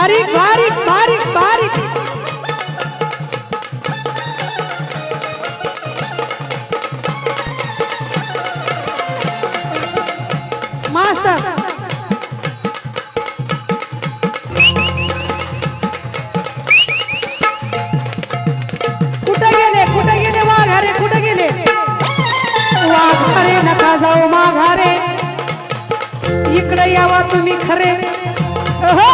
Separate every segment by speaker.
Speaker 1: बारीक बारीक बारीक बारीक मास्तर. कुठे गेले कुठे गेले वाघारे कुठे गेले? वाघारे नका जाऊ माघारे. इकडे यावा तुम्ही खरे. अहो,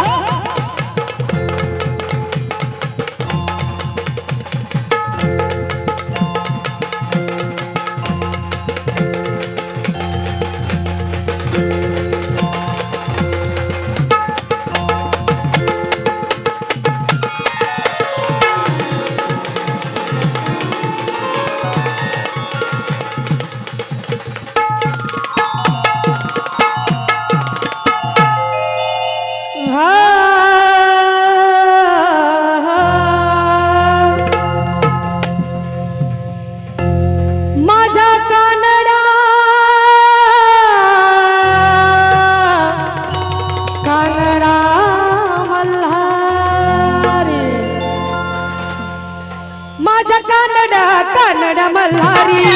Speaker 1: damada tanada malari